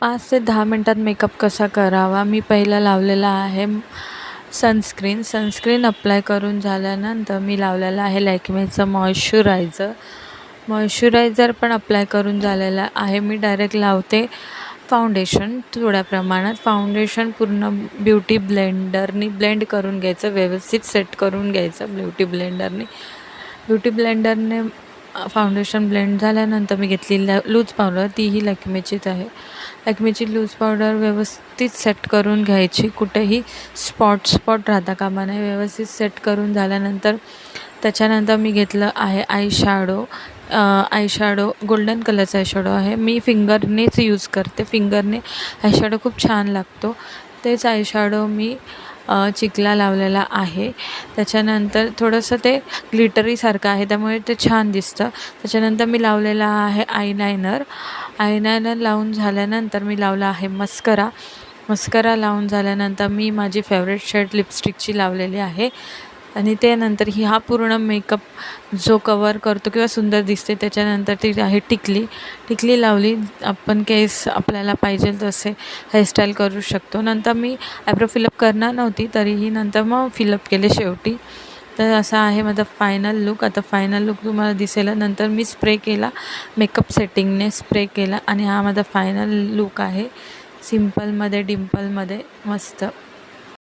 पाच ते दहा मिनटात मेकअप कसा करावा? मी पहिला लावलेला आहे सनस्क्रीन. सनस्क्रीन अप्लाय करून झाल्यानंतर मी लावलेलं आहे लॅक्मेचं मॉइश्चरायझर. मॉइश्चरायझर पण अप्लाय करून झालेलं आहे. मी डायरेक्ट लावते फाउंडेशन थोड्या प्रमाणात. फाउंडेशन पूर्ण ब्युटी ब्लेंडरनी ब्लेंड करून घ्यायचं. व्यवस्थित सेट करून घ्यायचं ब्युटी ब्लेंडरनी. ब्युटी ब्लेंडरने फाउंडेशन ब्लेंड झाल्यानंतर मी घेतलेली लूज पावडर तीही लॅक्मेचीच आहे. लॅक्मेची लूज पावडर व्यवस्थित सेट करून घ्यायची. कुठेही स्पॉट स्पॉट राहता कामा नाही व्यवस्थित सेट करून झाल्यानंतर त्याच्यानंतर मी घेतलं आहे eye shadow eye shadow golden कलरचा आय शॅडो आहे. मी फिंगरनेच यूज करते. फिंगरने आय शॅडो खूप छान लागतो. तेच आय शॅडो मी चिकला लावलेला आहे. त्याच्यानंतर थोडंसं ते ग्लिटरीसारखं आहे त्यामुळे ते छान दिसतं. त्याच्यानंतर मी लावलेला आहे आयलायनर आयलायनर लावून झाल्यानंतर मी लावला आहे मस्करा मस्करा लावून झाल्यानंतर मी माझी फेवरेट शेड लिपस्टिकची लावलेली आहे. आणि त्यानंतर ही हा पूर्ण मेकअप जो कवर करतो किंवा सुंदर दिसते त्याच्यानंतर ती आहे टिकली. टिकली लावली आपण केस आपल्याला पाहिजे तसे हेअरस्टाईल करू शकतो. नंतर मी ॲप्रो फिलअप करणार नव्हती तरीही नंतर मग फिलअप केले शेवटी. तर असा आहे माझा फायनल लुक आता फायनल लुक तुम्हाला दिसेल. नंतर मी स्प्रे केला मेकअप सेटिंगने स्प्रे केला आणि हा माझा फायनल लुक आहे. सिम्पलमध्ये डिम्पलमध्ये मस्त.